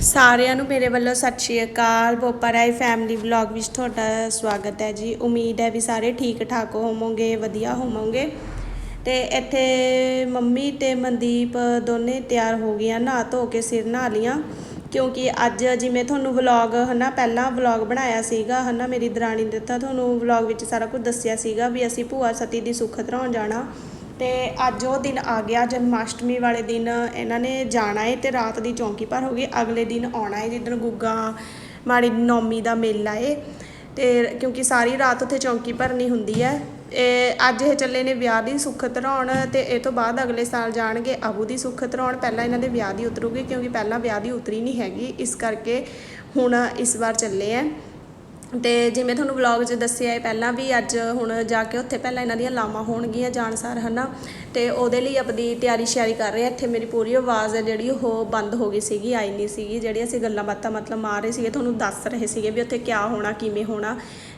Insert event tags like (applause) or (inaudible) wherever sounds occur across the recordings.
ਸਾਰਿਆਂ ਨੂੰ ਮੇਰੇ ਵੱਲੋਂ ਸਤਿ ਸ਼੍ਰੀ ਅਕਾਲ, ਬੋਪਾ ਰਾਏ ਫੈਮਿਲੀ ਵਲੌਗ ਵਿੱਚ ਤੁਹਾਡਾ ਸਵਾਗਤ ਹੈ ਜੀ। ਉਮੀਦ ਹੈ ਵੀ ਸਾਰੇ ਠੀਕ ਠਾਕ ਹੋਵੋਗੇ, ਵਧੀਆ ਹੋਵੋਗੇ। ਤੇ ਇੱਥੇ ਮੰਮੀ ਤੇ ਮਨਦੀਪ ਦੋਨੇ ਤਿਆਰ ਹੋ ਗਈਆਂ, ਨਹਾ ਧੋ ਕੇ ਸਿਰ ਨਹਾ ਲੀਆਂ ਕਿਉਂਕਿ ਅੱਜ ਜਿਵੇਂ ਤੁਹਾਨੂੰ ਵਲੌਗ ਹਨਾ, ਪਹਿਲਾਂ ਵਲੌਗ ਬਣਾਇਆ ਸੀਗਾ, ਹਨਾ, ਮੇਰੀ ਦਰਾਣੀ ਨੇ ਤੁਹਾਨੂੰ ਵਲੌਗ ਵਿੱਚ ਸਾਰਾ ਕੁਝ ਦੱਸਿਆ ਸੀਗਾ ਵੀ ਅਸੀਂ ਭੂਆ ਸਤੀ ਦੀ ਸੁੱਖ ਧਰਾਉਣ ਜਾਣਾ। ਤੇ ਅੱਜ ਉਹ ਦਿਨ ਆ ਗਿਆ, ਜਨਮਾਸ਼ਟਮੀ ਵਾਲੇ ਦਿਨ। ਇਹਨਾਂ ਨੇ ਜਾਣਾ ਹੈ ਤੇ ਰਾਤ ਦੀ ਚੌਂਕੀ ਪਰ ਹੋ ਗਈ। ਅਗਲੇ ਦਿਨ ਆਉਣਾ ਹੈ ਜਿੱਦਣ ਗੁੱਗਾ ਮਾੜੀ ਨੌਮੀ ਦਾ ਮੇਲਾ ਏ। ਤੇ ਕਿਉਂਕਿ ਸਾਰੀ ਰਾਤ ਉੱਥੇ ਚੌਂਕੀ ਭਰਨੀ ਹੁੰਦੀ ਹੈ ਇਹ ਅੱਜ ਇਹ ਚੱਲੇ ਨੇ ਵਿਆਹ ਦੀ ਸੁੱਖ ਧਰਾਉਣ ਤੇ ਇਹ ਤੋਂ ਬਾਅਦ ਅਗਲੇ ਸਾਲ ਜਾਣਗੇ ਅਬੂ ਦੀ ਸੁੱਖ ਧਰਾਉਣ। ਪਹਿਲਾਂ ਇਹਨਾਂ ਦੇ ਵਿਆਹ ਦੀ ਉਤਰੂਗੀ ਕਿਉਂਕਿ ਪਹਿਲਾਂ ਵਿਆਹ ਦੀ ਉਤਰੀ ਨਹੀਂ ਹੈਗੀ। ਇਸ ਕਰਕੇ ਹੁਣ ਇਸ ਵਾਰ ਚੱਲੇ ਆ। ਤੇ ਜਿਵੇਂ ਤੁਹਾਨੂੰ ਵਲੌਗ 'ਚ ਦੱਸਿਆ ਹੈ, ਪਹਿਲਾਂ ਵੀ ਅੱਜ ਹੁਣ ਜਾ ਕੇ ਉੱਥੇ ਪਹਿਲਾਂ ਇਹਨਾਂ ਦੀਆਂ ਲਾਵਾਂ ਹੋਣਗੀਆਂ ਜਾਣਸਾਰ ਹਨਾ? ਤੇ ਉਹਦੇ ਲਈ ਆਪਣੀ ਤਿਆਰੀ ਸ਼ਿਆਰੀ ਕਰ ਰਹੇ ਆ। ਇੱਥੇ ਮੇਰੀ ਪੂਰੀ ਆਵਾਜ਼ ਹੈ ਜਿਹੜੀ ਉਹ ਬੰਦ ਹੋ ਗਈ ਸੀਗੀ, ਆਈ ਨਹੀਂ ਸੀਗੀ। ਜਿਹੜੀ ਅਸੀਂ ਗੱਲਾਂ ਬਾਤਾਂ ਮਤਲਬ ਮਾਰ ਰਹੇ ਸੀਗੇ, ਤੁਹਾਨੂੰ ਦੱਸ ਰਹੇ ਸੀਗੇ ਵੀ ਉੱਥੇ ਕਿਆ ਹੋਣਾ, ਕਿਵੇਂ ਹੋਣਾ।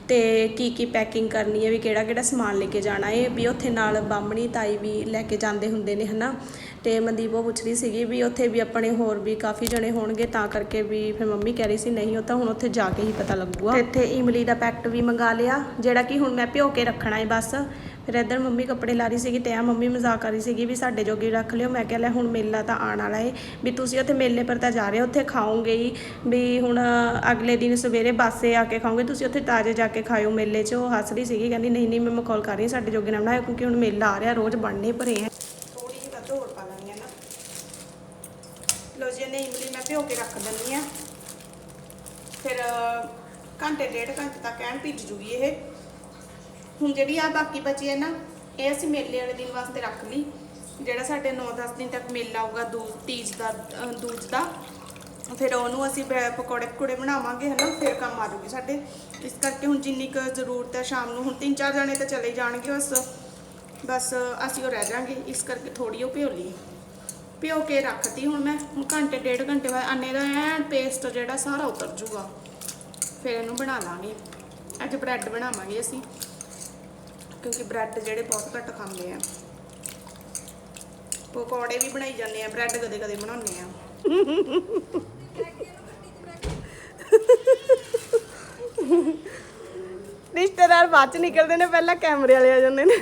ਤੇ ਕੀ ਕੀ ਪੈਕਿੰਗ ਕਰਨੀ ਹੈ, ਵੀ ਕਿਹੜਾ ਕਿਹੜਾ ਸਮਾਨ ਲੈ ਕੇ ਜਾਣਾ ਹੈ, ਵੀ ਉੱਥੇ ਨਾਲ ਬਾਹਮਣੀ ਤਾਈ ਵੀ ਲੈ ਕੇ ਜਾਂਦੇ ਹੁੰਦੇ ਨੇ, ਹਨਾ? ਤੇ ਮਨਦੀਪ ਉਹ ਪੁੱਛ ਰਹੀ ਸੀਗੀ ਵੀ ਉੱਥੇ ਵੀ ਆਪਣੇ ਹੋਰ ਵੀ ਕਾਫੀ ਜਣੇ ਹੋਣਗੇ, ਤਾਂ ਕਰਕੇ ਵੀ ਫਿਰ ਮੰਮੀ ਕਹਿ ਰਹੀ ਸੀ, ਨਹੀਂ, ਉਹ ਤਾਂ ਹੁਣ ਉੱਥੇ ਜਾ ਕੇ ਹੀ ਪਤਾ ਲੱਗੂਗਾ। ਇੱਥੇ ਇਮਲੀ ਦਾ ਪੈਕਟ ਵੀ ਮੰਗਾ ਲਿਆ, ਜਿਹੜਾ ਕਿ ਹੁਣ ਮੈਂ ਭਿਓ ਕੇ ਰੱਖਣਾ ਹੈ ਬਸ। ਫਿਰ ਇੱਧਰ ਮੰਮੀ ਕੱਪੜੇ ਲਾ ਰਹੀ ਸੀਗੀ ਤੇ ਆ ਮੰਮੀ ਮਜ਼ਾਕ ਕਰ ਰਹੀ ਸੀਗੀ ਵੀ ਸਾਡੇ ਜੋਗੀ ਰੱਖ ਲਿਓ। ਮੈਂ ਕਿਹਾ ਲੈ ਹੁਣ ਮੇਲਾ ਤਾਂ ਆਉਣ ਵਾਲਾ ਏ। ਵੀ ਤੁਸੀਂ ਉੱਥੇ ਮੇਲੇ ਪਰ ਤਾਂ ਜਾ ਰਹੇ ਹੋ, ਉੱਥੇ ਖਾਓਗੇ ਹੀ। ਵੀ ਹੁਣ ਅਗਲੇ ਦਿਨ ਸਵੇਰੇ ਬਾਸੇ ਆ ਕੇ ਖਾਓਗੇ, ਤੁਸੀਂ ਉੱਥੇ ਤਾਜ਼ੇ ਜਾ ਕੇ ਖਾਇਓ ਮੇਲੇ 'ਚ। ਉਹ ਹੱਸ ਰਹੀ ਸੀਗੀ, ਕਹਿੰਦੀ ਨਹੀਂ ਨਹੀਂ, ਮੈਂ ਮਖੌਲ ਕਰ ਰਹੀ ਸਾਡੇ ਜੋਗੇ ਨਾ ਬਣਾਇਓ ਕਿਉਂਕਿ ਹੁਣ ਮੇਲਾ ਆ ਰਿਹਾ, ਰੋਜ਼ ਬਣਨੇ ਭਰੇ ਆ। ਥੋੜੀ ਜਿਹੀ ਵੱਧ ਹੋਰ ਪਾ ਲੈਣੀ ਹੈ ਨਾ। ਲੋ ਜੀ, ਇਹਨੇ ਇਮਲੀ ਮੈਂ ਭਿਓ ਕੇ ਰੱਖ ਦਿੰਦੀ ਆ ਫਿਰ ਘੰਟੇ, ਡੇਢ ਘੰਟੇ ਤੱਕ ਐਨ ਭਿੱਜ ਜੂਗੀ ਇਹ। ਹੁਣ ਜਿਹੜੀ ਆ ਬਾਕੀ ਬਚੀ ਹੈ ਨਾ, ਇਹ ਅਸੀਂ ਮੇਲੇ ਵਾਲੇ ਦਿਨ ਵਾਸਤੇ ਰੱਖ ਲਈ। ਜਿਹੜਾ ਸਾਡੇ 9-10 ਦਿਨ ਤੱਕ ਮੇਲਾ ਆਊਗਾ, ਦੂਜ, ਤੀਜ ਦਾ ਦੂਜ ਦਾ, ਫਿਰ ਉਹਨੂੰ ਅਸੀਂ ਪਕੌੜੇ ਪਕੌੜੇ ਬਣਾਵਾਂਗੇ, ਹਨਾ, ਫਿਰ ਕੰਮ ਆ ਜੂਗੀ ਸਾਡੇ। ਇਸ ਕਰਕੇ ਹੁਣ ਜਿੰਨੀ ਕੁ ਜ਼ਰੂਰਤ ਹੈ ਸ਼ਾਮ ਨੂੰ, ਹੁਣ ਤਿੰਨ ਚਾਰ ਜਣੇ ਤਾਂ ਚਲੇ ਜਾਣਗੇ ਬਸ। ਬਸ ਅਸੀਂ ਉਹ ਰਹਿ ਜਾਾਂਗੇ, ਇਸ ਕਰਕੇ ਥੋੜੀ ਉਹ ਭਿਓ ਲਈ। ਭਿਓ ਕੇ ਰੱਖਤੀ ਹੁਣ ਮੈਂ, ਹੁਣ ਘੰਟੇ, ਡੇਢ ਘੰਟੇ ਬਾਅਦ ਅੰਨੇ ਦਾ ਐਨ ਪੇਸਟ ਜਿਹੜਾ ਸਾਰਾ ਉਤਰ ਜੂਗਾ ਫਿਰ ਇਹਨੂੰ ਬਣਾ ਲਾਂਗੇ। ਅੱਜ ਬ੍ਰੈਡ ਬਣਾਵਾਂਗੇ ਅਸੀਂ। ਕਿਉਂਕਿ ਬ੍ਰੈਡ ਜਿਹੜੇ ਬਹੁਤ ਘੱਟ ਖਾਂਦੇ ਆ। ਪਕੌੜੇ ਵੀ ਬਣਾਈ ਜਾਂਦੇ ਆ ਬ੍ਰੈਡ ਕਦੇ ਕਦੇ ਬਣਾਉਂਦੇ ਆ। ਰਿਸ਼ਤੇਦਾਰ ਬਾਅਦ ਚ ਨਿਕਲਦੇ ਨੇ ਪਹਿਲਾਂ ਕੈਮਰੇ ਵਾਲੇ ਆ ਜਾਂਦੇ ਨੇ।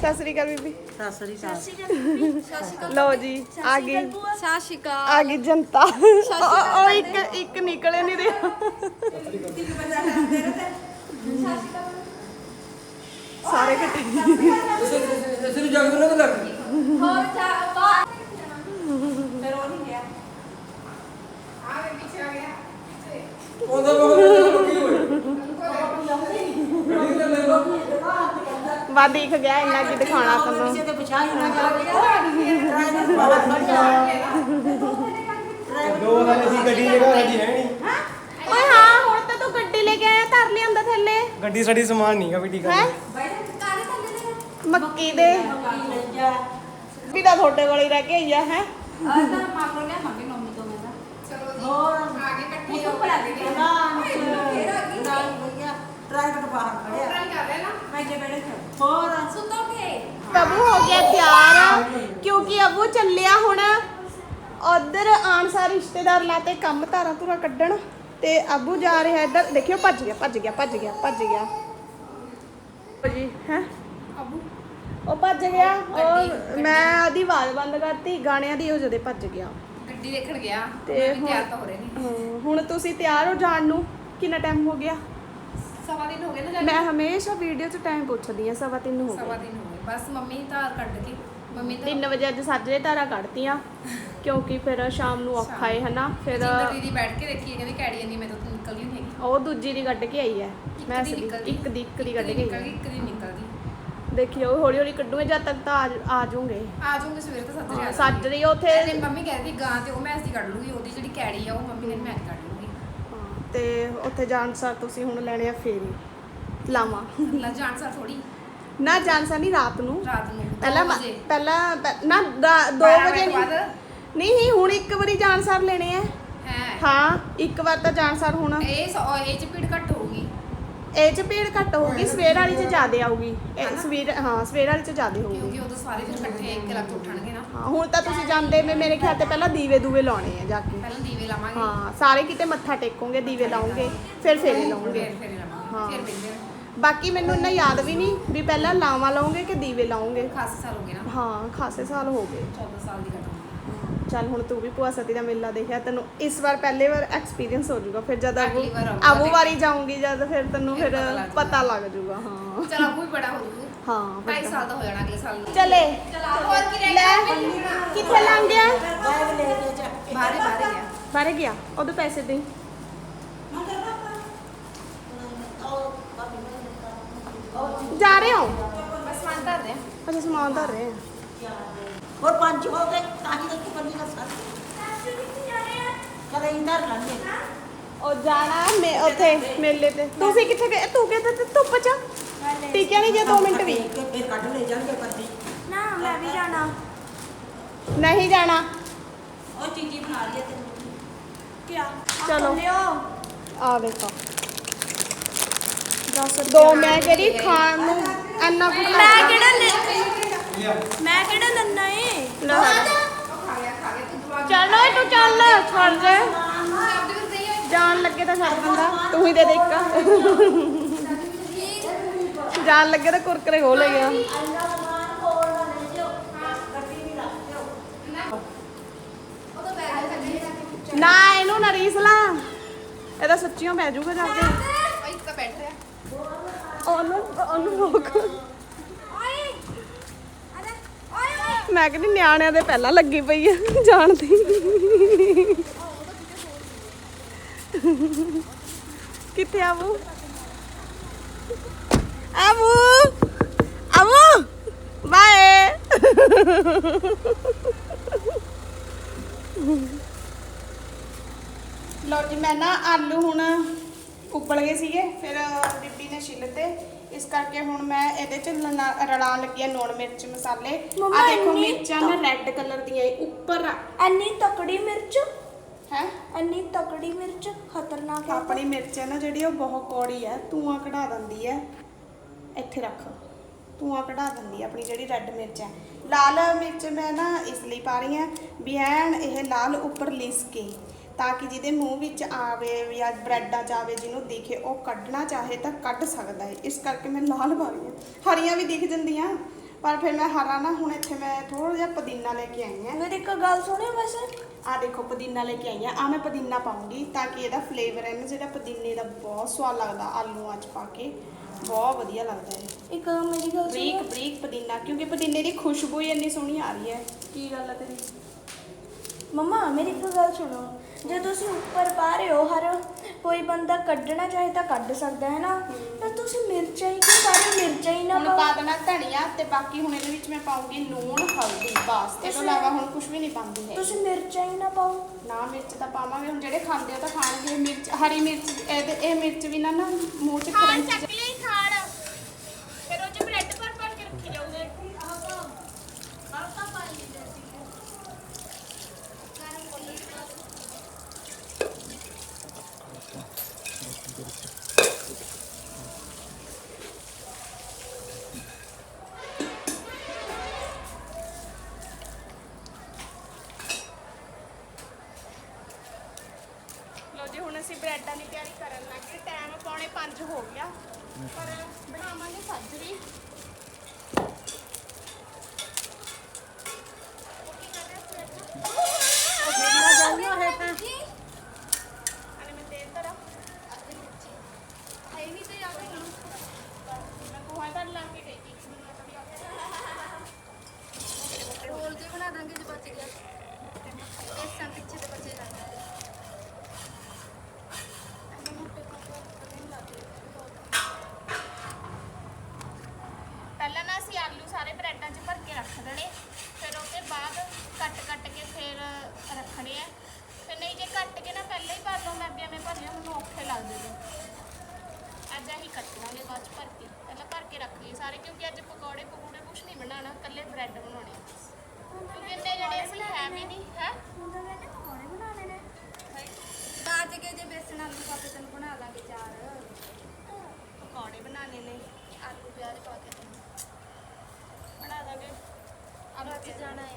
ਸਤਿ ਸ੍ਰੀ ਅਕਾਲ ਬੀਬੀ। ਸਤਿ ਸ੍ਰੀ ਅਕਾਲ। ਲਓ ਜੀ ਆ ਗਈ। ਸਤਿ ਸ਼੍ਰੀ ਅਕਾਲ। ਆ ਗਈ ਜਨਤਾ। ਉਹ ਉਹ ਇੱਕ ਇੱਕ ਨਿਕਲੇ ਨਹੀਂ ਰਿਹਾ। ਸਾਰੇ ਇਕੱਠੇ ਸਿਰ ਜਗ ਨਾ ਲੱਗ ਹੋਰ ਚਾ ਬਾਹਰ। ਉਹਦਾ ਬਹੁਤ ਕੀ ਹੋਇਆ? ਵਾ ਦੇਖ ਗਿਆ ਇੰਨਾ ਕੀ ਦਿਖਾਣਾ ਤੈਨੂੰ ਦੋ ਵਾਰ ਅਸੀਂ ਗੱਡੀ ਜਗ੍ਹਾ ਸਾਡੀ ਹੈ ਨਹੀਂ। ਓਏ ਹਾਂ ਹੁਣ ਤਾਂ ਤੂੰ ਗੱਡੀ ਲੈ ਕੇ ਆਇਆ ਧਰ ਲਿਆਂਦਾ ਥੱਲੇ। ਗੱਡੀ ਸਾਡੀ ਸਮਾਨ ਨਹੀਂ ਗਾ ਬੇਟੀ ਹੈ? ਮੱਕੀ ਦੇ। ਵੀ ਤਾਂ ਤੁਹਾਡੇ ਕੋਲ ਹੀ ਰਹਿ ਕੇ ਆਈ ਆ ਹੈ? ਹੋ ਗਿਆ ਤਿਆਰ। ਕਿਉਂਕਿ ਅਬੂ ਚੱਲਿਆ ਹੁਣ ਉਧਰ ਆਣਸਾਰ ਰਿਸ਼ਤੇਦਾਰ ਲਾਤੇ ਕੰਮ ਧਾਰਾ ਧੁਰਾ ਕੱਢਣ। ਤੇ ਅਬੂ ਜਾ ਰਿਹਾ ਇੱਧਰ। ਦੇਖਿਓ ਭੱਜ ਗਿਆ ਭੱਜ ਗਿਆ ਭੱਜ ਗਿਆ ਭੱਜ ਗਿਆ। ਜੀ ਹੈ? ਉਹ ਭੱਜ ਗਿਆ। ਉਹ ਮੈਂ ਆਦੀ ਆਵਾਜ਼ ਬੰਦ ਕਰਤੀ ਗਾਣਿਆਂ ਦੀ ਉਹ ਜਦੇ ਭੱਜ ਗਿਆ। ਗੱਡੀ ਦੇਖਣ ਗਿਆ। ਤੇ ਹੁਣ- ਤਿਆਰ ਤਾਂ ਹੋ ਰਹੇ ਨਹੀਂ ਹਾਂ, ਹੁਣ ਤੁਸੀਂ ਤਿਆਰ ਹੋ ਜਾਣ ਨੂੰ? ਕਿੰਨਾ ਟਾਈਮ ਹੋ ਗਿਆ? ਸਵਾ ਦਿਨ ਹੋ ਗਏ ਨਾ ਮੈਂ ਹਮੇਸ਼ਾ ਵੀਡੀਓ 'ਚ ਟਾਈਮ ਪੁੱਛਦੀ ਆ ਸਵਾ ਤਿੰਨ ਹੋ ਸਵਾ ਗਏ। ਦਿਨ ਹੋ ਗਏ। ਬਸ ਮੰਮੀ ਧਾਰ ਕੱਢ ਕੇ ਮੰਮੀ ਤਾਂ 3 ਵਜੇ ਅੱਜ ਸਾਜਰੇ ਧਾਰਾ ਕੱਢਤੀਆਂ ਕਿਉਂਕਿ ਫਿਰ ਸ਼ਾਮ ਨੂੰ ਔਖਾ ਏ ਹਨਾ? ਫਿਰ ਜਿੰਦਰ ਦੀਦੀ ਬੈਠ ਕੇ ਦੇਖੀ ਕਹਿੰਦੀ ਕੈੜੀ ਜਾਂਦੀ ਮੈਂ ਤਾਂ ਉੱਥੋਂ ਨਿਕਲਦੀ ਨਹੀਂ ਹੈਗੀ। ਉਹ ਦੂਜੀ ਦੀ ਕੱਢ ਕੇ ਆਈ ਹੈ। ਮੈਂ ਇੱਕ ਦੀ ਨਿਕਲ ਗਈ। ਇੱਕ ਦੀ ਇੱਕ ਦੀ ਕੱਢ ਕੇ ਨਿਕਲ ਗਈ ਹੈ। ਇੱਕ ਦੀ ਨਿਕਲ ਗਈ ਦੇਖਿਓ ਹੌਲੀ ਹੌਲੀ ਕੱਢੂਗੇ ਜਦ ਤੱਕ ਤਾਂ ਆ- ਆ ਜਾਓਗੇ। ਆ ਜਾਊਂਗੇ ਸਵੇਰੇ ਤਾਂ ਸੱਜਰੇ ਆ ਸੱਜ ਰਹੀ ਆ ਉੱਥੇ। ਤੇ ਮੰਮੀ ਕਹਿੰਦੀ ਗਾਂ ਤੇ ਉਹ ਮੈਂ ਅਸੀਂ ਕੱਢ ਲੂਗੀ ਉਹਦੀ ਜਿਹੜੀ ਕੈੜੀ ਆ ਉਹ ਮੰਮੀ ਨੇ ਮੈਂ ਕੱਢ ਲੂਗੀ। ਹਾਂ, ਤੇ ਉੱਥੇ ਜਾਣ ਸਾਰ ਤੁਸੀਂ ਹੁਣ ਲੈਣੇ ਆ ਫੇਰੀ ਲਾਵਾਂ। ਲਾ ਜਾਣ ਸਾਰ ਥੋੜੀ ਨਾ ਜਾਣ ਸਾਰ ਨਹੀਂ ਰਾਤ ਨੂੰ। ਰਾਤ ਨੂੰ ਦੋ ਪਹਿਲਾਂ ਮ- ਵਜੇ। ਪਹਿਲਾਂ ਪਹਿ- ਨਾ 2 ਬਾਰਾਂ ਵਜੇ ਵਜੇ ਬਾਅਦ? ਨਹੀਂ ਨਹੀਂ ਹੁਣ ਇੱਕ ਵਾਰੀ ਜਾਣ ਸਾਰ ਲੈਣੇ ਆ। ਹੈ। ਹਾਂ ਇੱਕ ਵਾਰ ਤਾਂ ਜਾਣ ਸਾਰ ਹੁਣ। ਇਹ ਸ- ਇਹ ਚ ਭੀੜ ਇਹ ਚ ਭੀੜ ਘੱਟ ਹੋਊਗੀ ਸਵੇਰ ਵਾਲੀ ਚ ਜ਼ਿਆਦੇ ਆਊਗੀ। ਇਹ ਸਵੇਰ ਹਾਂ ਸਵੇਰ ਵਾਲੀ ਚ ਜ਼ਿਆਦੇ ਹੋਊਗੀ। ਕਿਉਂਕਿ ਉਦੋਂ ਸਾਰੇ ਫਿਰ ਇਕੱਠੇ ਇੱਕ ਲੱਖ ਉੱਠਣਗੇ ਨਾ। ਹਾਂ ਹੁਣ ਤਾਂ ਤੁਸੀਂ ਜਾਂਦੇ ਮੈਂ ਮੇਰੇ ਖਿਆਲ ਤੇ ਪਹਿਲਾਂ ਦੀਵੇ ਦੂਵੇ ਲਾਉਣੇ ਆ ਜਾ ਕੇ। ਪਹਿਲਾਂ ਦੀਵੇ ਲਾਵਾਂਗੇ। ਹਾਂ ਸਾਰੇ ਕਿਤੇ ਮੱਥਾ ਟੇਕੋਗੇ ਦੀਵੇ ਲਾਉਂਗੇ ਫਿਰ ਫੇਰੇ ਲਾਉਂਗੇ। ਫੇਰ ਫੇਰ ਲਾਵਾਂਗੇ ਹਾਂ। ਫੇਰ ਬਿੰਦੇ ਬਾਕੀ ਮੈਨੂੰ ਇੰਨਾ ਯਾਦ ਵੀ ਨਹੀਂ ਵੀ ਪਹਿਲਾਂ ਲਾਵਾਂ ਲਾਉਂਗੇ ਕਿ ਦੀਵੇ ਲਾਉਂਗੇ। ਖਾਸ ਸਾਲ ਹੋ ਗਏ ਨਾ। ਹਾਂ ਖਾਸੇ ਸਾਲ ਹੋ ਗਏ। 14 ਸਾਲ ਦੀ ਚੱਲ ਹੁਣ ਤੂੰ ਵੀ ਭੂਆ ਸਤੀ ਦਾ ਮੇਲਾ ਦੇਖਿਆ ਤੈਨੂੰ ਇਸ ਵਾਰ ਪਹਿਲੇ ਵਾਰ ਐਕਸਪੀਰੀਅੰਸ ਹੋ ਜਾਊਗਾ ਫਿਰ ਜਦ ਅਗਲੀ ਵਾਰ ਆਊਗਾ। ਵਾਰੀ ਜਾਊਂਗੀ ਜਦ ਫਿਰ ਤੈਨੂੰ ਫਿਰ ਪਤਾ ਲੱਗ ਪਤਾ ਲੱਗ ਜਾਊਗਾ ਹਾਂ। ਚਲ ਆਪੂ ਵੀ ਬੜਾ ਹੋ ਜੂ ਹਾਂ ਫਿਰ 2.5 ਸਾਲ ਦਾ ਹੋ ਜਾਣਾ ਅਗਲੇ ਸਾਲ ਨੂੰ। ਚਲੇ। ਚਲ ਹੋਰ ਕੀ ਰਹਿ ਲੈ ਗਿਆ ਕਿੱਥੇ ਲੰਘ ਗਿਆ? ਬੈਗ ਲੈ ਕੇ ਜਾ ਬਾਹਰ ਬਾਹਰ ਗਿਆ। ਬਾਹਰ ਗਿਆ? ਉਹਦੇ ਪੈਸੇ ਦੇ। ਜਾ ਰਹੇ ਹੋ? ਬਸ ਮੰਨ ਧਰ ਦੇ ਅੱਛਾ ਸਮਾਨ ਧਰ ਰਹੇ ਆ। ਹੋਰ ਪੰਜ ਹੋ ਗਏ ਤਾਂ ਹੀ ਇੱਕ ਬੰਦੀ ਦਾ ਸਾਥ ਕਦੇ ਇੰਦਰ ਲੰਘੇ ਉਹ ਜਾਣਾ ਮੈਂ ਉੱਥੇ ਮੇਲੇ ਤੇ। ਤੁਸੀਂ ਕਿੱਥੇ ਗਏ? ਤੂੰ ਕਿੱਥੇ ਤੇ? ਧੁੱਪ ਚ? ਟਿਕਿਆ ਨਹੀਂ ਜੇ 2 ਮਿੰਟ ਵੀ। ਫਿਰ ਕੱਢ ਲੈ ਜਾਣਗੇ ਬੰਦੀ ਨਾ ਮੈਂ ਵੀ ਜਾਣਾ। ਨਹੀਂ ਜਾਣਾ। ਉਹ ਚੀਜ਼ੀ ਬਣਾ ਲਈ ਤੈਨੂੰ। ਚਲੋ। ਆ ਦੇਖੋ। ਦੋ ਮੈਂ ਕਿਹੜੀ ਖਾਣ ਨੂੰ ਇੰਨਾ ਮੈਂ ਕਿਹੜਾ ਲੈ ਮੈਂ ਕਿਹੜਾ ਲੰਨਾ ਏ? ਲੈ ਚੱਲ ਓਏ ਤੂੰ ਚੱਲ ਛੱਡ ਦੇ। ਜਾਣ ਲੱਗੇ ਤਾਂ ਛੱਡ ਦਿੰਦਾ। ਤੂੰ ਹੀ ਦੇ ਦੇ ਇੱਕ ਜਾਣ ਲੱਗੇ ਤਾਂ ਕੁਰਕਰੇ ਹੋ ਲੈ ਗਿਆ। ਨਾ ਇਹਨੂੰ ਨਾ ਰੀਸ ਲਾ। ਇਹਦਾ ਸੱਚੀਓ ਪੈ ਜਾਊਗਾ ਜਾ ਕੇ। ਇੱਕ ਤਾਂ ਬੈਠ ਰਿਹਾ ਉਹਨੂੰ ਉਹਨੂੰ ਰੋਕ ਓਏ ਅਰੇ ਓਏ ਓਏ ਮੈਂ ਕਹਿੰਦੀ ਨਿਆਣਿਆਂ ਦੇ ਪਹਿਲਾਂ ਲੱਗੀ ਪਈ ਆ, ਜਾਣ ਕਿੱਥੇ ਆਵੂ ਆਵੂ ਆਵੂ ਬਾਏ। ਲਓ ਜੀ, ਮੈਂ ਨਾ ਆਲੂ ਹੁਣ ਉਬਲ ਗਏ ਸੀਗੇ, ਫਿਰ ਬੀਬੀ ਨੇ ਛਿੱਲ ਤੇ। ਇਸ ਕਰਕੇ ਹੁਣ ਮੈਂ ਇਹਦੇ ਚ ਲਣਾ- ਰਲਾਉਣ ਲੱਗੀ ਆ ਨੂਣ ਮਿਰਚ ਮਸਾਲੇ। ਆ ਦੇਖੋ ਇੰਨੀ ਮਿਰਚਾਂ ਨਾ ਰੈੱਡ ਕਲਰ ਦੀਆਂ ਏ, ਉੱਪਰ ਐਨੀ ਤਕੜੀ ਮਿਰਚ? ਹੈ? ਐਨੀ ਤਕੜੀ ਮਿਰਚ? ਖਤਰਨਾਕ ਹੈ ਆਪਣੀ ਮਿਰਚ ਹੈ ਨਾ ਜਿਹੜੀ ਉਹ ਬਹੁਤ ਕੌੜੀ ਹੈ। ਧੂਆਂ ਕਢਾ ਦਿੰਦੀ ਹੈ। ਇੱਥੇ ਰੱਖ। ਧੂਆਂ ਕਢਾ ਦਿੰਦੀ ਹੈ ਆਪਣੀ ਜਿਹੜੀ ਰੈੱਡ ਮਿਰਚ ਹੈ। ਲਾਲ ਮਿਰਚ ਮੈਂ ਨਾ ਇਸ ਲਈ ਪਾ ਰਹੀ ਹਾਂ ਵੀ ਐਨ ਇਹ ਲਾਲ ਉੱਪਰ ਲਿਸ ਕੇ ਤਾਂ ਕਿ ਜਿਹਦੇ ਮੂੰਹ ਵਿੱਚ ਆਵੇ ਜਾਂ ਬ੍ਰੈਡਾਂ 'ਚ ਆਵੇ ਜਿਹਨੂੰ ਦਿਖੇ ਉਹ ਕੱਢਣਾ ਚਾਹੇ ਤਾਂ ਕੱਢ ਸਕਦਾ ਹੈ। ਇਸ ਕਰਕੇ ਮੈਂ ਲਾਲ ਪਾ ਰਹੀ ਹਾਂ। ਹਰੀਆਂ ਵੀ ਦਿਖ ਜਾਂਦੀਆਂ ਪਰ ਫਿਰ ਮੈਂ ਹਰਾ ਨਾ ਹੁਣ ਇੱਥੇ ਮੈਂ ਥੋੜਾ ਜਿਹਾ ਪੁਦੀਨਾ ਲੈ ਕੇ ਆਈ ਹਾਂ। ਮੇਰੀ ਇੱਕ ਗੱਲ ਸੁਣਿਓ ਵੈਸੇ। ਆ ਦੇਖੋ ਪੁਦੀਨਾ ਲੈ ਕੇ ਆਈ ਆ ਆ ਮੈਂ ਪੁਦੀਨਾ ਪਾਉਂਗੀ ਤਾਂ ਕਿ ਇਹਦਾ ਫਲੇਵਰ ਹੈ ਨਾ ਜਿਹੜਾ ਪੁਦੀਨੇ ਦਾ ਬਹੁਤ ਸਵਾਦ ਲੱਗਦਾ ਆਲੂਆਂ 'ਚ ਪਾ ਕੇ। ਬਹੁਤ ਵਧੀਆ ਲੱਗਦਾ ਹੈ ਇੱਕ ਮੇਰੀ ਗੱਲ ਬਰੀਕ ਸੁਣਿਓ। ਬਰੀਕ ਪੁਦੀਨਾ ਕਿਉਂਕਿ ਪੁਦੀਨੇ ਦੀ ਖੁਸ਼ਬੂ ਹੀ ਇੰਨੀ ਸੋਹਣੀ ਆ ਰਹੀ ਹੈ। ਕੀ ਗੱਲ ਹੈ ਤੇਰੀ? ਮਮਾ ਮੇਰੀ ਇੱਕ ਗੱਲ ਸੁਣੋ। ਜੇ ਤੁਸੀਂ ਉੱਪਰ ਪਾ ਰਹੇ ਹੋ ਹਰ ਕੋਈ ਬੰਦਾ ਕੱਢਣਾ ਚਾਹੇ ਤਾਂ ਕੱਢ ਸਕਦਾ ਹੈ ਨਾ। ਤਾਂ ਤੁਸੀਂ ਮਿਰਚਾਂ ਹੀ ਕਿਉਂ ਸਾਰੇ ਮਿਰਚਾਂ ਹੀ ਨਾ ਹੁਣ ਪਾ ਪਾਓ ਦੇਣਾ ਧਨੀਆ ਤੇ ਬਾਕੀ ਹੁਣ ਇਹਦੇ ਵਿੱਚ ਮੈਂ ਪਾਉਂਗੀ ਲੂਣ ਹਲਦੀ ਬਸ। ਤੇ ਤੋਂ ਤੁਸੀਂ- ਇਲਾਵਾ ਹੁਣ ਕੁਝ ਵੀ ਨਹੀਂ ਪਾਉਂਦੀ ਹੈ ਤੁਸੀਂ ਮਿਰਚਾਂ ਹੀ ਨਾ ਪਾਓ। ਨਾ ਮਿਰਚ ਤਾਂ ਪਾਵਾਂਗੇ ਹੁਣ ਜਿਹੜੇ ਖਾਂਦੇ ਆ ਤਾਂ ਖਾਣਗੇ। ਮਿਰਚ ਹਰੀ ਮਿਰਚ ਇਹਦੇ ਇਹ ਮਿਰਚ ਵੀ ਨਾ ਨਾ ਮੂੰਹ 'ਚ ਕਰੰਚ ਲਈ ਖਾਣ ਫਿਰ ਉਹ ਚ ਬ੍ਰੈਡ ਪਰ ਪਰ ਕੇ ਰੱਖੀ ਜਾਊਗੇ ਲੋ ਜੀ ਹੁਣ ਅਸੀਂ ਬ੍ਰੈਡਾਂ ਦੀ ਤਿਆਰੀ ਕਰਨ ਲੱਗੇ ਟਾਈਮ ਪੌਣੇ 5 ਹੋ ਗਿਆ। ਪਰ ਬਣਾਵਾਂਗੇ ਸੱਜਰੀ ਮੇਰਾ ਜਾਈਓ ਹੈ ਤਾਂ ਅਨੇ ਮੈਂ ਤੇਲ ਤਰਾ ਅੱਧੀ ਮਿਰਚੀ ਹੈ ਨਹੀਂ ਤੇ ਆ ਗਈ ਮੈਂ ਕੋਹਾਂ ਤਾਂ ਲਾ ਕੇ ਗਈ ਸੀ ਰੋਲ ਜੇ ਬਣਾ ਦਾਂਗੇ ਜੇ ਬਚ ਗਿਆ ਬੇਸਨ ਪਿੱਛੇ ਤੇ ਬਚੇ ਜਾਂਦਾ ਪਹਿਲਾਂ ਨਾ ਅਸੀਂ ਆਲੂ ਸਾਰੇ ਬ੍ਰੈਡਾਂ 'ਚ ਭਰ ਕੇ ਰੱਖ ਦੇਣੇ ਫਿਰ ਉਹਦੇ ਬਾਅਦ ਕੱਟ ਕੱਟ ਕੇ ਫਿਰ ਰੱਖਣੇ ਆ ਫਿਰ ਨਹੀਂ ਜੇ ਕੱਟ ਕੇ ਨਾ ਪਹਿਲਾਂ ਹੀ ਭਰ ਲਓ ਮੈਂ ਵੀ ਐਵੇਂ ਭਰ ਲਿਆ ਮੈਨੂੰ ਔਖੇ ਲੱਗਦੇ ਨੇ। ਅੱਜ ਅਸੀਂ ਕੱਟ ਲਾਂਗੇ ਬਾਅਦ 'ਚ ਭਰ ਕੇ ਪਹਿਲਾਂ ਭਰ ਕੇ ਰੱਖ ਲਈਏ ਸਾਰੇ ਕਿਉਂਕਿ ਅੱਜ ਪਕੌੜੇ ਪਕੌੜੇ ਕੁਛ ਨਹੀਂ ਬਣਾਉਣਾ ਇਕੱਲੇ ਬ੍ਰੈਡ ਬਣਾਉਣੇ ਕਿਉਂਕਿ ਇੰਨੇ ਜਿਹੜੇ ਅਸੀਂ ਹੈ ਵੀ ਨਹੀਂ ਹੈ? ਹੁੰਦਾ ਕਹਿੰਦੇ ਪਕੌੜੇ ਬਣਾਉਣੇ ਨੇ। ਬਾਅਦ ਕੇ ਜੇ ਬੇਸਨ ਆਲੂ ਪਾ ਕੇ ਤੈਨੂੰ ਬਣਾ ਦਾਂਗੇ ਚਾਰ। ਪਕੌੜੇ ਬਣਾਉਣੇ ਨੇ ਆਲੂ ਪਿਆਜ਼ ਪਾ ਕੇ ਬਣਾ ਦਾਂਗੇ ਬਚ ਜਾਣਾ ਹੈ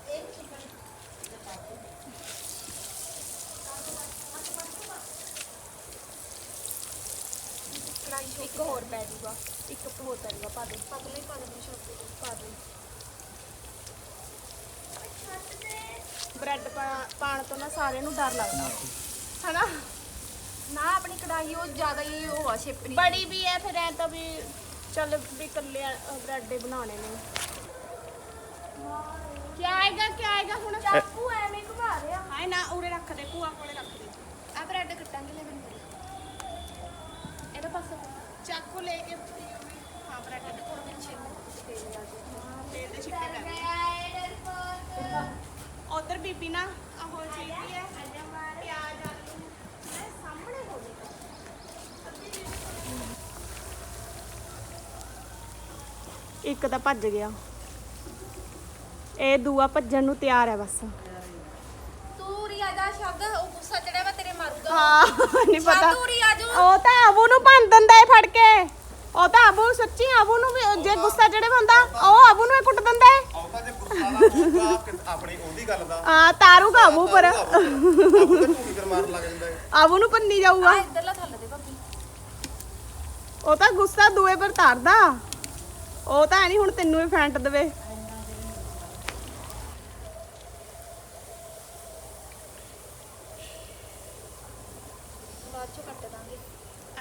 ਇੱਕ ਹੋਰ ਪੈ ਜੂਗਾ ਇੱਕ ਹੋਰ ਪੈ ਜੂਗਾ ਪਾ ਦੇ ਪਾ ਦੇ ਪਾ ਦੇ ਸ਼ਬਦ ਪਾ ਦੇ। ਬ੍ਰੈਡ ਪਾਣ ਤੋਂ ਨਾ ਸਾਰਿਆਂ ਨੂੰ ਡਰ ਲੱਗਦਾ। ਹਨਾ? ਨਾ ਆਪਣੀ ਕੜਾਈ ਉਹ ਜ਼ਿਆਦਾ ਹੀ ਉਹ ਆ ਛੇਪਣੀ ਬੜੀ ਵੀ ਹੈ ਫਿਰ ਐ ਤਾਂ ਵੀ ਚੱਲ ਵੀ ਇਕੱਲੇ ਬ੍ਰੈਡੇ ਬਣਾਉਣੇ ਨੇ। ਕੀ ਆਏਗਾ ਕੀ ਆਏਗਾ ਹੁਣ? ਚਾਕੂ ਐਵੇਂ ਘੁਮਾ ਰਿਹਾ। ਹਾਏ ਨਾ ਉਰੇ ਰੱਖ ਦੇ ਭੂਆ ਕੋਲੇ ਰੱਖ ਦੇ। ਆ ਬ੍ਰੈਡ ਕੱਟਾਂਗੇ ਲੈ ਬੰਦੇ ਇਹਦਾ ਪਾਸਾ ਚਾਕੂ ਲੈ ਕੇ ਹਾਂ ਬ੍ਰੈਡ ਦੇ ਕੋਲ ਪਿੱਛੇ। ਤੇਲ ਦੇ ਛਿੱਟੇ ਪੈ ਗਏ। ਉਧਰ ਬੀਬੀ ਨਾ ਆਹੋ ਚੀਜ਼ੀ ਹੈ? ਪਿਆਜ਼ ਆਲੂ। ਮੈਂ ਸਾਹਮਣੇ ਹੋ ਇੱਕ ਤਾਂ ਭੱਜ ਗਿਆ। ਇਹ ਦੂਆ ਭੱਜਣ ਨੂੰ ਤਿਆਰ ਹੈ ਬਸ। ਤੂੰ ਰੀ ਆ ਜਾ ਸ਼ਬਦ ਉਹ ਗੁੱਸਾ ਚੜਿਆ ਵਾ ਤੇਰੇ ਮਾਰੂਗਾ। ਹਾਂ ਨਹੀਂ ਪਤਾ। ਉਹ ਤਾਂ ਆਬੂ ਨੂੰ ਭੰਨ ਦਿੰਦਾ ਏ ਫੜ ਕੇ। ਉਹ ਤਾਂ ਆਬੂ ਸੱਚੀ ਆਬੂ ਨੂੰ ਵੀ ਜੇ ਗੁੱਸਾ ਚੜੇ ਬੰਦਾ ਉਹ ਆਬੂ ਨੂੰ ਹੀ ਕੁੱਟ ਦਿੰਦਾ ਏ। ਆਉਂਦਾ ਜੇ ਗੁੱਸਾ ਦਾ ਹੋਊਗਾ ਕਿ ਆਪਣੀ ਉਹਦੀ ਗੱਲ ਦਾ। ਆ ਤਾਰੂਗਾ ਆਬੂ ਪਰ ਆਬੂ ਤਾਂ ਝੂਠੀ ਕਰ ਮਾਰਨ ਲੱਗ ਜਾਂਦਾ ਹੈ ਆਬੂ ਨੂੰ ਪੰਨੀ ਜਾਊਗਾ। ਆ ਇੱਧਰਲਾ ਥੱਲੇ ਦੇ ਭਾਬੀ। ਉਹ ਤਾਂ ਗੁੱਸਾ ਦੂਏ ਪਰ ਤਾਰਦਾ ਉਹ ਤਾਂ ਨਹੀਂ ਹੁਣ ਤੈਨੂੰ ਹੀ ਫੈਂਟ ਦੇਵੇ ਬਾਅਦ ਚੋਂ ਕੱਟ ਦਾਂਗੇ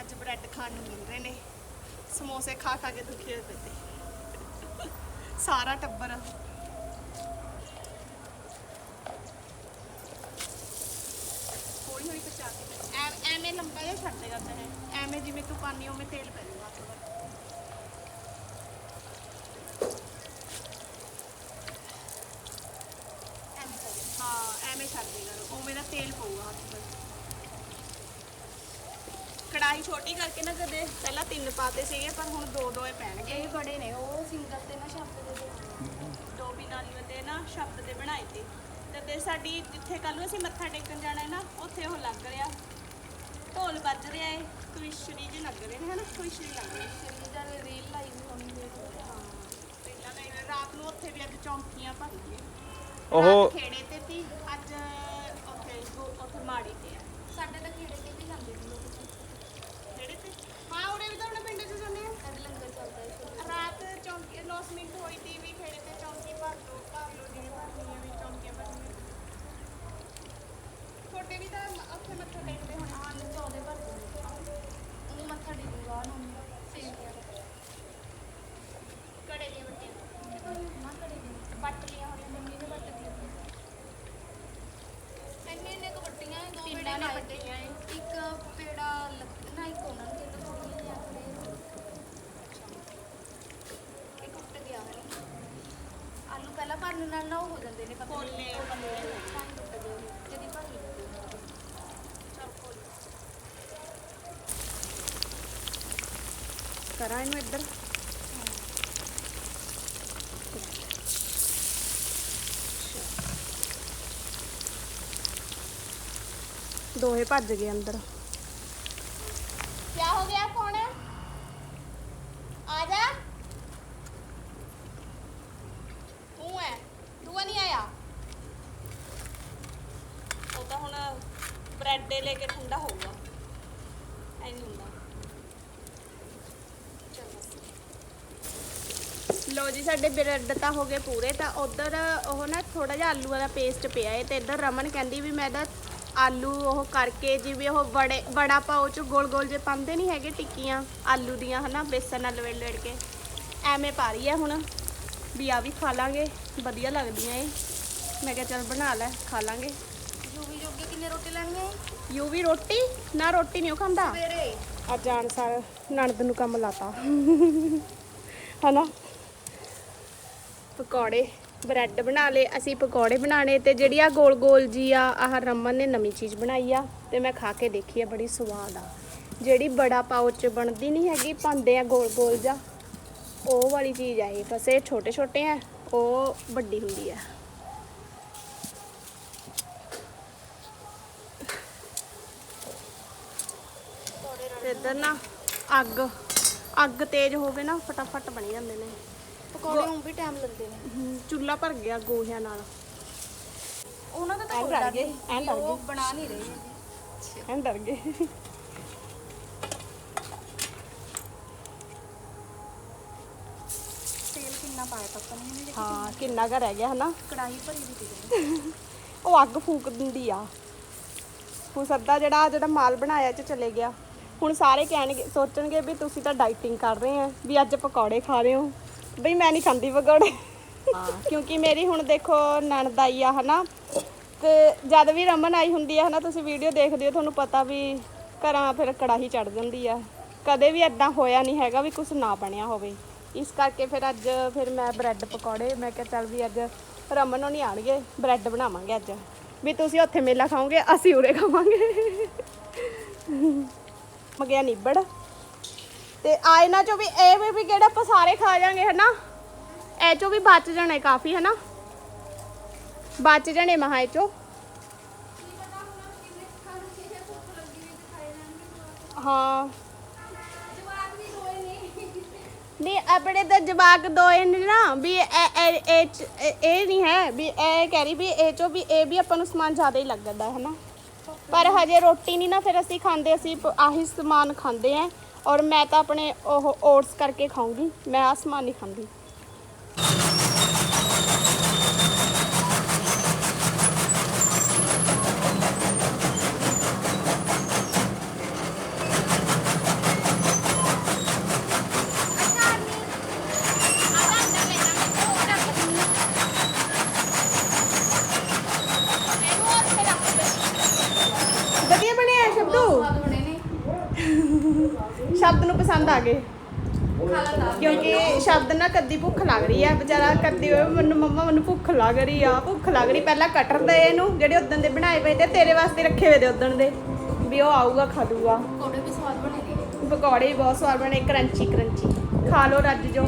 ਅੱਜ ਬ੍ਰੈਡ ਖਾਣ ਨੂੰ ਮਿਲ ਰਹੇ ਨੇ ਸਮੋਸੇ ਖਾ ਖਾ ਕੇ ਦੁਖੀ ਹੋਏ ਪਏ ਤੇ ਸਾਰਾ ਟੱਬਰ ਹੌਲੀ ਹੌਲੀ ਪਚਾ ਕੇ ਐ- ਐਵੇਂ ਲੰਬਾ ਜਿਹਾ ਛੱਡ ਦੇਗਾ ਤੇਰੇ ਐਵੇਂ ਜਿਵੇਂ ਤੂੰ ਪਾਨੀ ਉਵੇਂ ਤੇਲ ਪੈ ਜਾਊਗਾ ਹੱਥ ਪਰ ਐਵੇਂ ਕਰ। ਹਾਂ, ਐਵੇਂ ਛੱਡ ਦੇਗਾ ਉਵੇਂ ਦਾ ਤੇਲ ਪਊਗਾ ਹੱਥ ਪਰ ਕੜਾਈ ਛੋਟੀ ਕਰਕੇ ਨਾ ਕਦੇ ਪਹਿਲਾਂ ਤਿੰਨ ਪਾਤੇ ਸੀਗੇ ਪਰ ਹੁਣ ਦੋ ਦੋ ਹੀ ਪੈਣਗੇ। ਇਹ ਬੜੇ ਨੇ ਉਹ ਸਿੰਗਲ ਤੇ ਨਾ ਸ਼ਬਦ ਦੇ ਦੇ। ਦੋ ਬਿਨਾਲੀਆਂ ਤੇ ਨਾ ਸ਼ਬਦ ਦੇ ਬਣਾਏ ਤੇ ਤੇ ਤੇ ਸਾਡੀ ਜਿੱਥੇ ਕੱਲ ਨੂੰ ਅਸੀਂ ਮੱਥਾ ਟੇਕਣ ਜਾਣਾ ਹੈ ਨਾ ਉੱਥੇ ਉਹ ਲੱਗ ਰਿਹਾ। ਢੋਲ ਵੱਜ ਰਿਹਾ ਏ ਕਵਿਸ਼ਰੀ ਜਿਹੇ ਲੱਗ ਰਹੇ ਨੇ ਹਨਾ? ਕਵਿਸ਼ਰੀ ਲੱਗ ਰਹੀ ਸ਼ਰੀਰ ਦਾ ਰੀਲ ਲਾਈ ਵੀ ਹੋਣੀ। ਪਹਿਲਾਂ ਤਾਂ ਰਾਤ ਨੂੰ ਉੱਥੇ ਵੀ ਅੱਜ ਚੌਂਕੀਆਂ ਭਰ ਗਈਆਂ। ਉਹ ਰਾਤ ਖੇੜੇ ਤੇ ਸੀ ਅੱਜ ਉੱਥੇ ਉੱਥੇ ਮਾੜੀ ਤੇ ਆ। ਸਾਡੇ ਤਾਂ ਕੀੜੇ ਤੇ ਵੀ ਜਾਂਦੇ ਨੇ ਲੋਕ ਖੇੜੇ ਤੇ ਹਾਂ ਉਰੇ ਵੀ ਤਾਂ ਆਪਣੇ ਪਿੰਡ 'ਚ ਜਾਂਦੇ ਆ ਅੱਜ ਲੰਗਰ ਚੱਲਦਾ ਹੈ ਰਾਤ ਚੌਂਕੀ ਅਨਾਉਂਸਮੈਂਟ ਹੋਈ ਤੀ ਵੀ ਖੇੜੇ ਤੇ ਚੌਂਕੀ ਭਰ ਲਓ ਭਰ ਲਓ ਜਿਵੇਂ ਭਰਨੀਆਂ ਵੀ ਚੌਂਕੀਆਂ ਭਰਨੀਆਂ ਛੋਟੇ ਵੀ ਤਾਂ ਉੱਥੇ ਮੱਥਾ ਟੇਕਦੇ ਹੋਣੇ ਹਾਂ ਨੂੰ ਚੌਦੇ ਭਰ ਦਿੰਦੇ ਉਹ ਮੱਥਾ ਟੇਕੂਗਾ ਨੂੰ ਸੇਮ ਕਿਹਾ ਕੜੇ ਦੀਆਂ ਵੱਟੀਆਂ ਤੇ ਕੋਈ ਨਾ ਕਰੇ ਦੇ ਬੱਟ ਲੀਆਂ ਹੋਣੀਆਂ ਮੰਮੀ ਨੇ ਬੱਟ ਲੀਆਂ ਇੰਨੇ ਇੰਨੇ ਕੁ ਵੱਟੀਆਂ ਦੋ ਤਿੰਨਾਂ ਪੇੜੇ ਨੇ ਲਾਏ ਵੱਟੀਆਂ ਏ। ਤੇ ਇੱਕ ਪੇੜਾ ਲੱਗ- ਨਾ ਇੱਕ ਉਹਨਾਂ ਨੂੰ ਕਹਿੰਦਾ ਥੋੜੀਆਂ ਜਿਹੀਆਂ ਆਪਣੇ ਇਹ ਟੁੱਟ ਗਿਆ ਹੈ ਆਲੂ ਪਹਿਲਾਂ ਭਰਨ ਨਾਲ ਨਾ ਉਹ ਹੋ ਜਾਂਦੇ ਨੇ ਪਤਲੇ ਪੋਲੇ। ਤਾਂ ਹੀ ਟੁੱਟ ਗਏ ਉਹ, ਜਦੀ ਭਰ ਲੈਂਦੇ ਕਰਾਂ ਇਹਨੂੰ ਇੱਧਰ। ਦੋਹੇ ਭੱਜ ਗਏ ਅੰਦਰ ਕੀ ਹੋ ਗਿਆ ਕੌਣ ਹੈ ਆ ਜਾ ਤੂੰ ਹੈ ਦੂਆ ਨਹੀਂ ਆਇਆ ਉਹ ਤਾਂ ਹੁਣ ਬ੍ਰੈਡ ਲੈ ਕੇ ਠੰਡਾ ਹੋਊਗਾ ਐ ਨਹੀਂ ਹੁੰਦਾ ਲੋ ਜੀ ਸਾਡੇ ਬ੍ਰੈਡ ਤਾਂ ਹੋ ਗਏ ਪੂਰੇ ਤਾਂ ਉਧਰ ਉਹ ਨਾ ਥੋੜਾ ਜਿਹਾ ਆਲੂਆਂ ਦਾ ਪੇਸਟ ਪਿਆ ਏ ਤੇ ਇੱਧਰ ਰਮਨ ਕਹਿੰਦੀ ਵੀ ਮੈਂ ਇਹਦਾ ਆਲੂ ਉਹ ਕਰਕੇ ਜਿਵੇਂ ਉਹ ਬੜੇ ਬੜਾ ਪਾਓ ਚ ਗੋਲ ਗੋਲ ਜੇ ਪਾਉਂਦੇ ਨਹੀਂ ਹੈਗੇ ਟਿੱਕੀਆਂ ਆਲੂ ਦੀਆਂ ਹਨਾ ਬੇਸਨ ਨਾਲ ਲਵੇੜ ਲਵੇੜ ਕੇ। ਐਵੇਂ ਪਾ ਰਹੀ ਹੈ ਹੁਣ ਵੀ ਆ ਵੀ ਖਾ ਲਾਂਗੇ ਵਧੀਆ ਲੱਗਦੀਆਂ ਏ। ਮੈਂ ਕਿਹਾ ਚੱਲ ਬਣਾ ਲੈ ਖਾ ਲਾਂਗੇ। ਜੂਵੀ ਜੋਗੇ ਕਿੰਨੇ ਰੋਟੀ ਲੈਣੀਆਂ ਹੈ ਯੂ ਵੀ ਰੋਟੀ? ਨਾ ਰੋਟੀ ਨਹੀਂ ਉਹ ਖਾਂਦਾ। ਸਵੇਰੇ। ਅੱਜ ਆਣ ਸਾਰ ਨਣਦ ਨੂੰ ਕੰਮ ਲਾਤਾ। ਹਨਾ? ਪਕੌੜੇ ਬ੍ਰੈਡ ਬਣਾ ਲਏ, ਅਸੀਂ ਪਕੌੜੇ ਬਣਾਣੇ ਤੇ ਜਿਹੜੀ ਆ ਗੋਲ ਗੋਲ ਜੀ ਆ, ਆਹ ਰਮਨ ਨੇ ਨਵੀਂ ਚੀਜ਼ ਬਣਾਈ ਆ ਤੇ ਮੈਂ ਖਾ ਕੇ ਦੇਖੀ ਆ, ਬੜੀ ਸਵਾਦ ਆ। ਜਿਹੜੀ ਬੜਾ ਪਾਉਚ ਬਣਦੀ ਨਹੀਂ ਹੈਗੀ ਪਾਉਂਦੇ ਆ ਗੋਲ ਗੋਲ ਜਾ ਉਹ ਵਾਲੀ ਚੀਜ਼ ਆ ਇਹ, ਬਸ ਇਹ ਛੋਟੇ ਛੋਟੇ ਆ, ਉਹ ਵੱਡੀ ਹੁੰਦੀ ਆ। ਇੱਧਰ ਨਾ ਅੱਗ ਅੱਗ ਤੇਜ਼ ਹੋਵੇ ਨਾ, ਫਟਾਫਟ ਬਣ ਜਾਂਦੇ ਨੇ। ਪਕੌੜੇ ਨੂੰ ਵੀ ਟਾਈਮ ਲੱਗਦੇ ਨੇ। ਹਮ, ਚੁੱਲ੍ਹਾ ਭਰ ਗਿਆ ਗੋਹਿਆਂ ਨਾਲ। ਉਹਨਾਂ ਦਾ ਤਾਂ ਐਂ ਕੋਈ ਡਰ ਡਰ ਗਏ, ਨਹੀਂ ਐਂ ਡਰ ਉਹ ਗਏ। ਬਣਾ ਨਹੀਂ ਰਹੇ। ਐਂ ਡਰ ਗਏ। ਤੇਲ ਕਿੰਨਾ ਪਾਇਆ ਪਤਾ ਨਹੀਂ ਮੈਨੂੰ ਹਾਂ ਕਿੰਨਾ। ਕੁ ਰਹਿ ਗਿਆ ਹਨਾ। ਕੜਾਹੀ ਭਰੀ ਵੀ ਸੀ (laughs) ਉਹ ਅੱਗ ਫੂਕ ਦਿੰਦੀ ਆ। ਹੁਣ ਸੱਦਾ ਜਿਹੜਾ ਜਿਹੜਾ ਮਾਲ ਬਣਾਇਆ ਚ ਚਲੇ ਗਿਆ। ਹੁਣ ਸਾਰੇ ਕਹਿਣਗੇ ਸੋਚਣਗੇ ਵੀ ਤੁਸੀਂ ਤਾਂ ਡਾਈਟਿੰਗ ਕਰ ਰਹੇ ਆ ਵੀ ਅੱਜ ਪਕੌੜੇ ਖਾ ਰਹੇ ਹੋ। ਬਈ ਮੈਂ ਨਹੀਂ ਖਾਂਦੀ ਪਕੌੜੇ ਕਿਉਂਕਿ ਮੇਰੀ ਹੁਣ ਦੇਖੋ ਨਣਦ ਆਈ ਆ ਹਨਾ। ਤੇ ਜਦ ਵੀ ਰਮਨ ਆਈ ਹੁੰਦੀ ਆ ਹਨਾ ਤੁਸੀਂ ਵੀਡੀਓ ਦੇਖਦੇ ਹੋ ਤੁਹਾਨੂੰ ਪਤਾ ਵੀ ਘਰਾਂ ਫਿਰ ਕੜਾਹੀ ਚੜ ਜਾਂਦੀ ਆ। ਕਦੇ ਵੀ ਐਦਾਂ ਹੋਇਆ ਨਹੀਂ ਹੈਗਾ ਵੀ ਕੁਝ ਨਾ ਬਣਿਆ ਹੋਵੇ। ਇਸ ਕਰਕੇ ਫਿਰ ਅੱਜ ਫਿਰ ਮੈਂ ਬ੍ਰੈਡ ਪਕੌੜੇ ਮੈਂ ਕਿਹਾ ਚੱਲ ਵੀ ਅੱਜ ਰਮਨ ਨੂੰ ਨਹੀਂ ਆਣਗੇ ਬ੍ਰੈਡ ਬਣਾਵਾਂਗੇ ਅੱਜ। ਵੀ ਤੁਸੀਂ ਉੱਥੇ ਮੇਲਾ ਖਾਓਗੇ ਅਸੀਂ ਉਰੇ ਖਾਵਾਂਗੇ। ਮਗਿਆ ਨਿਬੜ। ਤੇ ਆ ਇਹਨਾਂ ਚੋਂ ਵੀ, ਇਹ ਵੀ ਵੀ ਕਿਹੜਾ ਆਪਾਂ ਸਾਰੇ ਖਾ ਜਾਾਂਗੇ, ਹਨਾ? ਇਹ ਚੋਂ ਵੀ ਬਚ ਜਾਣੇ ਕਾਫੀ, ਹਨਾ? ਬਚ ਜਾਣੇ ਮਹਾ ਇਹ ਚੋਂ। ਹਾਂ। ਨਹੀਂ, ਆਪਣੇ ਤਾਂ ਜਵਾਕ ਦੋਏ ਨੇ ਨਾ, ਵੀ ਇਹ, ਇਹ- ਇਹ ਚ- ਇਹ- ਇਹ ਨਹੀਂ ਹੈ, ਵੀ ਇਹ ਕਹਿ ਰਹੀ ਵੀ ਇਹ ਚੋਂ ਵੀ, ਇਹ ਵੀ ਆਪਾਂ ਨੂੰ ਸਮਾਨ ਜ਼ਿਆਦਾ ਹੀ ਲੱਗਦਾ ਹੈ ਨਾ ਪਰ ਹਜੇ ਰੋਟੀ ਨਹੀਂ ਨਾ, ਫਿਰ ਅਸੀਂ ਖਾਂਦੇ, ਅਸੀਂ ਪ- ਆਹੀ ਸਮਾਨ ਖਾਂਦੇ ਆ। ਔਰ ਮੈਂ ਤਾਂ ਆਪਣੇ ਉਹ ਓਟਸ ਕਰਕੇ ਖਾਊਂਗੀ ਮੈਂ ਆਹ ਸਮਾਨ ਨਹੀਂ ਖਾਂਦੀ ਵਧੀਆ ਬਣਿਆ ਹੈ ਸ਼ਬਦੂ ਸਵਾਦ ਬਣੇ ਨੇ ਸ਼ਬਦ ਨੂੰ ਪਸੰਦ ਆ ਗਏ ਖਾ ਲੈਂਦਾ ਕਿਉਂਕਿ ਸ਼ਬਦ ਨਾਲ ਕੱਦੀ ਭੁੱਖ ਲੱਗ ਰਹੀ ਆ ਵਿਚਾਰਾ ਕੱਦੀ ਹੋਏ ਮੈਨੂੰ ਮੰਮਾ ਮੈਨੂੰ ਭੁੱਖ ਲੱਗ ਰਹੀ ਆ ਭੁੱਖ ਲੱਗ ਰਹੀ। ਪਹਿਲਾਂ ਕਟਰ ਦੇ ਇਹਨੂੰ ਜਿਹੜੇ ਉਦੋਂ ਦੇ ਬਣਾਏ ਪਏ ਤੇ ਤੇਰੇ ਵਾਸਤੇ ਰੱਖੇ ਹੋਏ ਦੇ ਉਦੋਂ ਦੇ। ਵੀ ਉਹ ਆਊਗਾ ਖਾ ਦੂਗਾ ਪਕੌੜੇ ਵੀ ਸਵਾਦ ਬਣੇ ਨੇ। ਪਕੌੜੇ ਵੀ ਬਹੁਤ ਸਵਾਦ ਬਣੇ ਕਰੰਚੀ ਕਰੰਚੀ। ਖਾ ਲਓ ਰੱਜ ਜੋ।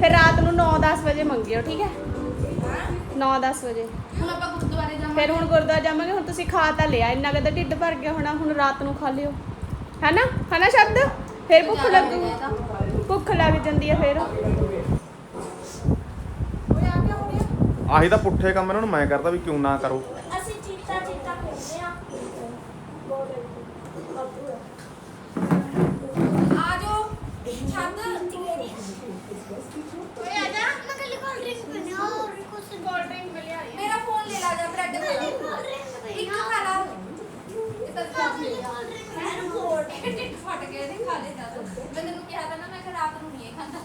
ਫਿਰ ਰਾਤ ਨੂੰ 9-10 ਵਜੇ ਮੰਗਿਓ ਠੀਕ ਹੈ? 9-10 ਵਜੇ। ਹੁਣ ਆਪਾਂ ਗੁਰਦੁਆਰੇ ਜਾਵਾਂਗੇ। ਫਿਰ ਹੁਣ ਗੁਰਦੁਆਰਾ ਜਾਵਾਂਗੇ ਹੁਣ ਤੁਸੀਂ ਖਾ ਤਾਂ ਲਿਆ ਇੰਨਾ ਕਦਾ ਢਿੱਡ ਭਰ ਗਿਆ ਹੋਣਾ ਹੁਣ ਰਾਤ ਨੂੰ ਖਾ ਲਿਓ। ਹੈਨਾ ਹੈਨਾ ਸ਼ਬਦ? ਫਿਰ ਭੁੱਖ ਲੱਗੂ। ਭੁੱਖ ਲੱਗ ਜਾਂਦੀ ਹੈ ਫਿਰ। ਆਹੀ ਤਾਂ ਪੁੱਠੇ ਕੰਮ ਇਹਨਾਂ ਨੂੰ ਮੈਂ ਕਰਦਾ ਵੀ ਕਿਉਂ ਨਾ ਕਰੋ। ਅਸੀਂ ਚੀਤਾ ਚੀਤਾ ਖੇਡਦੇ ਆ ਆ ਜਾਓ। ਛੱਡ ਓਏ ਆ ਜਾ। ਮੈਂ ਕੱਲੀ ਕੋਲਡ ਡਰਿੰਕ ਪੀਣੀ ਹੋਰ ਕੁਛ ਕੋਲਡ ਡਰਿੰਕ ਮਿਲਿਆ ਮੇਰਾ ਫੋਨ ਲੈ ਲਾ ਜਾ ਬ੍ਰੈਡ ਖਾ ਲਾ ਇੱਕ ਖਾ ਲਾ। ਇਹ ਤਾਂ ਖਾ ਲਿਆ ਮੈਨੂੰ ਕੋਲਡ ਢਿੱਡ ਫਟ ਗਿਆ ਤੇ ਖਾ ਲੈ ਜਾ ਤੂੰ। ਮੈਂ ਤੈਨੂੰ ਕਿਹਾ ਤਾਂ ਨਾ ਮੈਂ ਕਿ ਰਾਤ ਨੂੰ ਨਹੀਂ ਖਾਂਦਾ।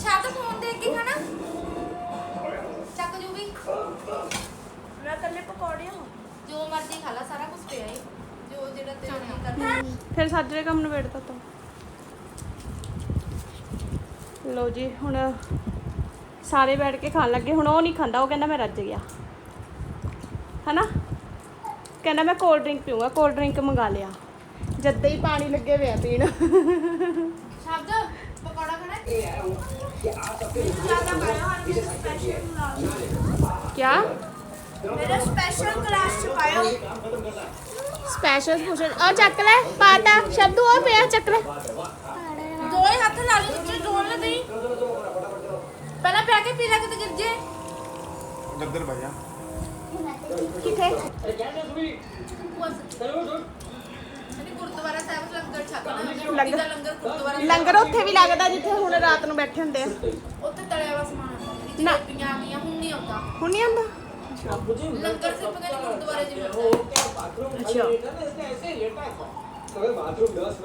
ਸ਼ਾਦ ਫੋਨ ਦੇਖ ਕੇ ਖਾਣਾ ਚੱਕ ਜੂ ਵੀ। ਮੈਂ ਕੱਲੀ ਪਕੌੜੀ ਆ। ਜੋ ਮਰਜ਼ੀ ਖਾ ਲਾ ਸਾਰਾ ਕੁਝ ਪਿਆ ਏ ਜੋ ਜਿਹੜਾ ਤੇਰਾ ਨਹੀਂ ਕਰਦਾ ਫਿਰ ਸਾਜਰੇ ਕੰਮ ਨੂੰ ਵੇੜਦਾ ਤਾ। ਲੋ ਜੀ ਹੁਣ ਸਾਰੇ ਬੈਠ ਕੇ ਖਾਣ ਲੱਗੇ। ਹੁਣ ਉਹ ਨਹੀਂ ਖਾਂਦਾ ਉਹ ਕਹਿੰਦਾ ਮੈਂ ਰੱਜ ਗਿਆ। ਹਨਾ? ਕਹਿੰਦਾ ਮੈਂ ਕੋਲਡ ਡਰਿੰਕ ਪੀਊਂਗਾ ਕੋਲਡ ਡਰਿੰਕ ਮੰਗਾ ਲਿਆ। ਜਦ ਹੀ ਪਾਣੀ ਲੱਗੇ ਹੋਇਆ ਪੀਣ। ਸ਼ਬਦ। ਪਕੌੜਾ ਖਾਣਾ ਕਿਆ ਮੇਰੇ ਸਪੈਸ਼ਲ ਕਲਾਸ ਚ ਪਾਇਓ ਸਪੈਸ਼ਲ ਪੁੱਛਣ ਆ ਚੱਕ ਲੈ ਪਾਤਾ ਸ਼ਬਦੂ ਉਹ ਪਿਆ ਚੱਕ ਲੈ ਦੋਏ ਹੱਥ ਲਾ ਲਈ ਉੱਤੇ ਜੋੜ ਲੈ ਦਈ ਪਹਿਲਾਂ ਪਿਆ ਕੇ ਪੀ ਲੈ ਕਿਤੇ ਗੁਰਦੁਆਰਾ ਸਾਹਿਬ ਲੰਗਰ ਛਕਣਾ ਰੋਟੀ ਲੰਗਰ- ਦਾ ਲੰਗਰ ਗੁਰਦੁਆਰਾ ਸਾਹਿਬ ਲੰਗਰ ਉੱਥੇ ਵੀ ਲੱਗਦਾ ਜਿੱਥੇ ਹੁਣ ਰਾਤ ਨੂੰ ਬੈਠੇ ਹੁੰਦੇ ਆ ਉੱਥੇ ਤਲਿਆ ਵਾ ਸਮਾਨ ਆਉਂਦਾ ਨਾ। ਜਲੇਬੀਆਂ ਆ ਗਈਆਂ ਹੁਣ ਨਹੀਂ ਆਉਂਦਾ ਹੁਣ ਨਹੀਂ ਆਉਂਦਾ ਲੰਗਰ ਸਿਰਫ ਕਹਿੰਦੇ ਗੁਰਦੁਆਰੇ ਚ ਮਿਲਦਾ ਹੈ ਅੱਛਾ ऐसे लेटा था मगर बाथरूम दस